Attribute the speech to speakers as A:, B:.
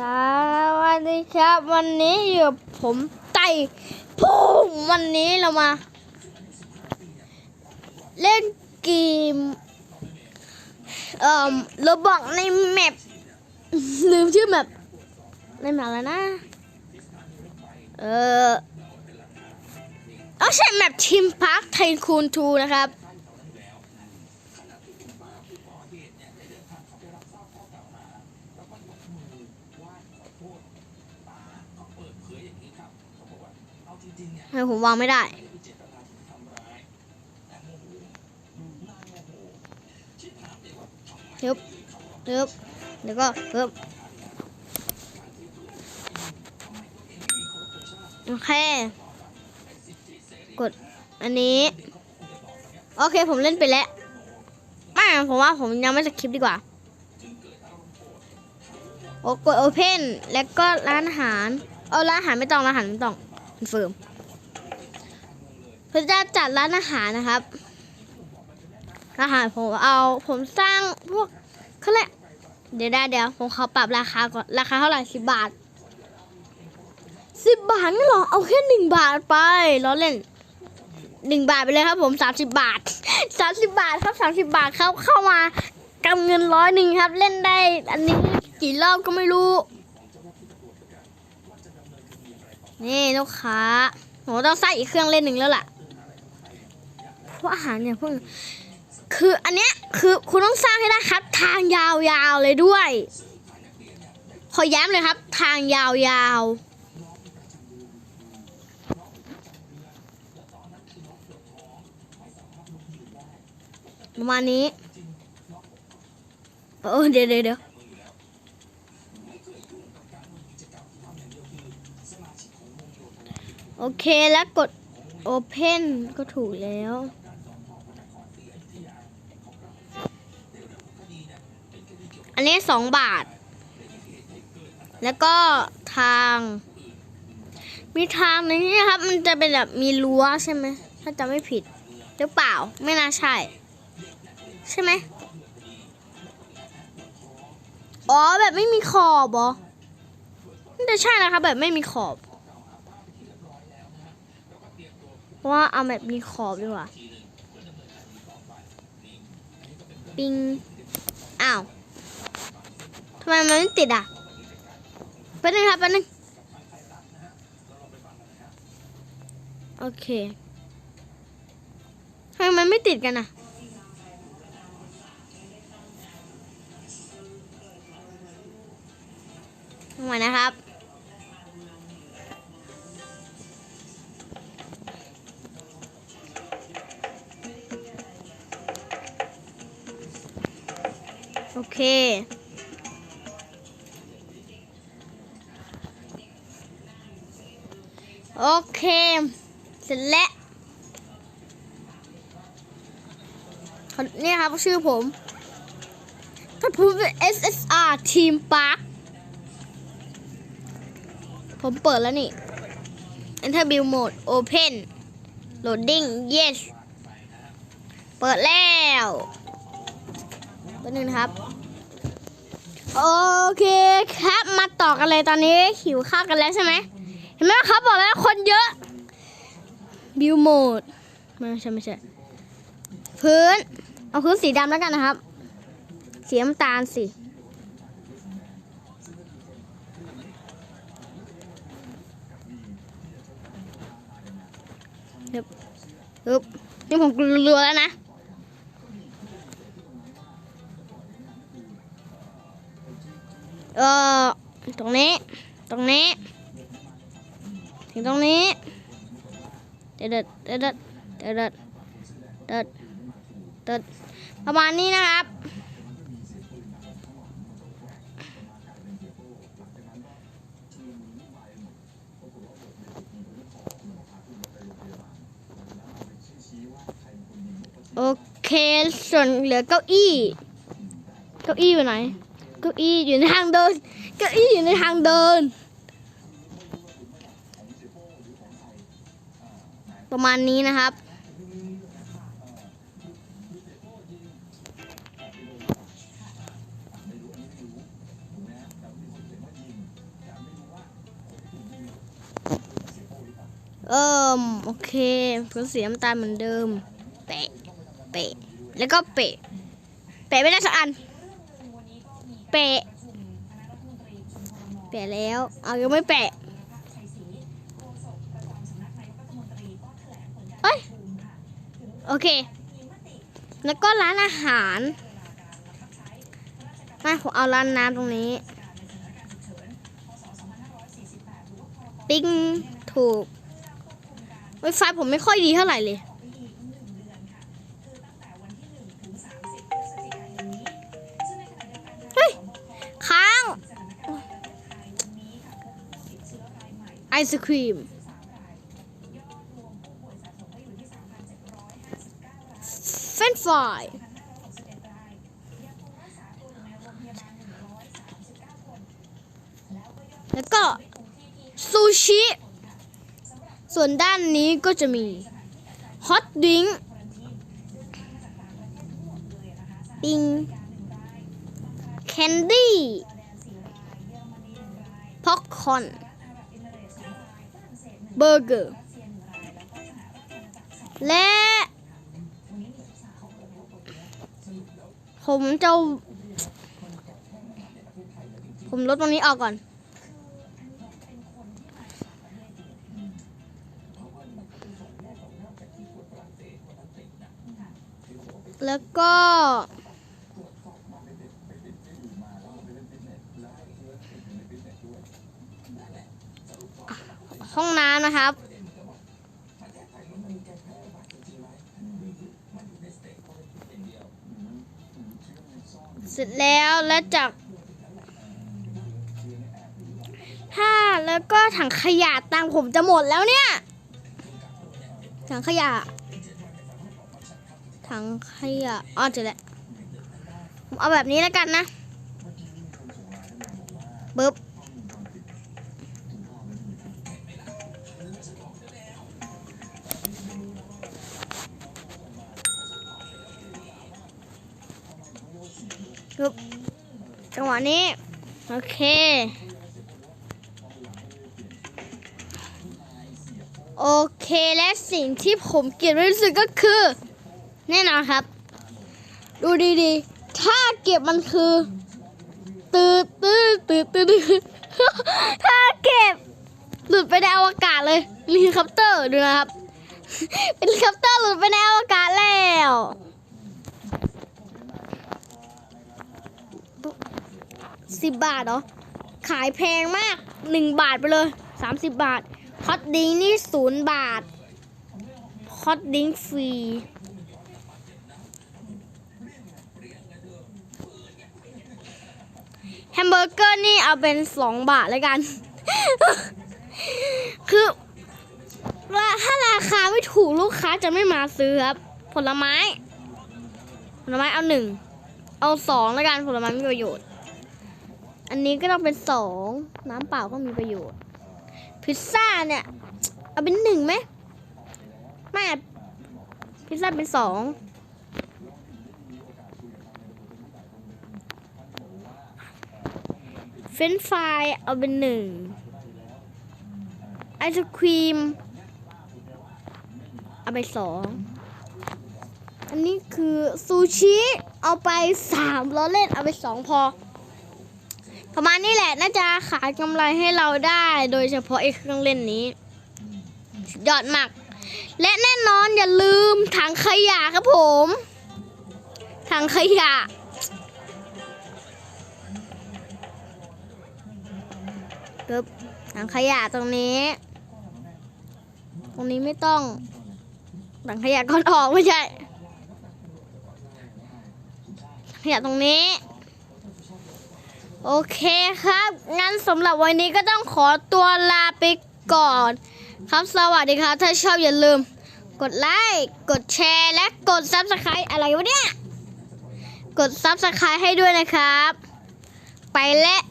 A: สวัสดีครับ วันนี้อยู่ผมไต่พุ่งวันนี้เรามา เล่นเกมเอ่อเราบอกในแมปลืมชื่อแมปในแมปอะไรนะ เออเอาใช่แมปทีมพาร์คไทคูนทูนะครับ ทำไมผมวางไม่ได้ยึบยึบแล้วก็ยึบโอเค กดอันนี้ โอเคผมเล่นไปแล้ว ไม่ผมว่าผมยังไม่สคริปดีกว่า โอ้กด Open แล้วก็ร้านอาหาร เอาร้านอาหารไม่ต้องร้านอาหารไม่ต้องคอนเฟิร์ม เพื่อจะจัดร้านอาหารนะครับ อาหารผมเอาผมสร้างพวกเขาเรียกเดี๋ยวได้เดี๋ยวผมขอปรับราคาก่อนราคาเท่าไหร่สิบบาทสิบบาทนี่หรอเอาแค่หนึ่งบาทไปล้อเล่นหนึ่งบาทไปเลยครับผมสามสิบบาทสามสิบบาทครับสามสิบบาทครับเข้ามากำเงินร้อยหนึ่งครับ เล่นได้ อันนี้กี่รอบก็ไม่รู้ นี่ลูกค้าผมต้องใส่อีกเครื่องเล่นหนึ่งแล้วล่ะ เพราะอาหารเนี่ยพวกคืออันเนี้ยคือคุณต้องสร้างให้ได้ครับ ทางยาวๆเลยด้วย ขอย้ำเลยครับ ทางยาวๆประมาณนี้ เออเดี๋ยวเดี๋ยวเดี๋ยวโอเคแล้วกด Open ก็ถูกแล้ว อันนี้สองบาท แล้วก็ทาง มีทางนึงนี่นะครับ มันจะเป็นแบบมีรั้วใช่ไหมถ้าจะไม่ผิดหรือเปล่าไม่น่าใช่ ใช่ไหมอ๋อแบบไม่มีขอบเหรอน่าจะใช่นะครับแบบไม่มีขอบว่าเอาแบบมีขอบดีกว่า ปิง อ้าว ไมมันไม่ติดอะแป๊บนึงครับแป๊บนึงโอเคทำไมมันไม่ติดกันอะทำไมนะครับโอเค โอเค เสร็จแล้วคนนี่ครับชื่อผมถ้าผมเป็น SSR Team Park ผมเปิดแล้วนี่ Interview Mode Open Loading Yes เปิดแล้วแป๊บนึงครับ โอเคครับ มาต่อกันเลยตอนนี้หิวข้าวกันแล้วใช่ไหม ห็นไหมครับบอกแล้วคนเยอะ บิวโหมดไม่ใช่ไม่ใช่ พื้น เอาพื้นสีดำแล้วกันนะครับ สีน้ำตาลสิฮึบฮึบนี่ผมรัวแล้วนะ เออตรงนี้ ตรงนี้ ถึงตรงนี้เด็ดเด็ดเด็ดเด็ดเด็ดเด็ดประมาณนี้นะครับโอเคส่วนเหลือเก้าอี้ เก้าอี้อยู่ไหน เก้าอี้อยู่ในทางเดิน เก้าอี้อยู่ในทางเดิน ประมาณนี้นะครับ เออโอเคก็เสียมตาเหมือนเดิม เปะ เปะ แล้วก็เปะ เปะไม่ได้สักอัน เปะเปะแล้ว เอายังไม่เปะ โอเค แล้วก็ร้านอาหารมาผมเอาร้านน้ำตรงนี้ ปิ้งถูกไวไฟผมไม่ค่อยดีเท่าไหร่เลย เฮ้ย ค้าง ไอศครีม เฟรนช์ฟราย แล้วก็ซูชิ ส่วนด้านนี้ก็จะมีฮอตดิงปิงแคนดี้พ็อกคอนเบอร์เกอร์และ ผมจะ ผมลดตรงนี้ออกก่อน แล้วก็ ห้องน้ำนะครับ ร็จแล้วแล้วจากถ้าแล้วก็ถังขยะตังผมจะหมดแล้วเนี่ย ถังขยะ ถังขยะอ๋อเจอแล้วผมเอาแบบนี้แล้วกันนะ จังหวะนี้ โอเค โอเคและสิ่งที่ผมเกลียดที่สุดก็คือ แน่นอนครับ ดูดีๆ ถ้าเก็บมันคือตืดตืดตืดตืดถ้าเก็บ หลุดไปในอวกาศเลยเฮลิคอปเตอร์ดูนะครับเฮลิคอปเตอร์หลุดไปในอวกาศแล้ว สิบบาทเหรอ ขายแพงมากหนึ่งบาทไปเลยสามสิบบาทฮอตดิ้งนี่ศูนย์บาทฮอตดิ้งฟรีแฮมเบอร์เกอร์นี่เอาเป็นสองบาทแล้วกัน คือว่าถ้าราคาไม่ถูกลูกค้าจะไม่มาซื้อครับ ผลไม้ ผลไม้เอาหนึ่ง เอาสองแล้วกันผลไม้มีประโยชน์ อันนี้ก็ต้องเป็นสองน้ำเปล่าก็มีประโยชน์ พิซซ่าเนี่ยเอาเป็นหนึ่งไหมไม่พิซซ่าเป็นสองเฟรนช์ฟรายเอาเป็นหนึ่งไอศครีมเอาไปสองอันนี้คือซูชิเอาไปสามล้อเล่นเอาไปสองพอ ประมาณนี้แหละน่าจะขายกำไรให้เราได้ โดยเฉพาะไอ้เครื่องเล่นนี้ยอดมาก และแน่นอนอย่าลืมถังขยะครับผมถังขยะ ปึ๊บถังขยะตรงนี้ ตรงนี้ไม่ต้องถังขยะก่อนออกไม่ใช่ถังขยะตรงนี้ โอเคครับ งั้นสำหรับวันนี้ก็ต้องขอตัวลาไปก่อน ครับสวัสดีครับ ถ้าชอบอย่าลืม กดไลค์กดแชร์และกด s u b สไครต์อะไรวะเนี่ย กด s u b สไครต์ให้ด้วยนะครับ ไปแล้ว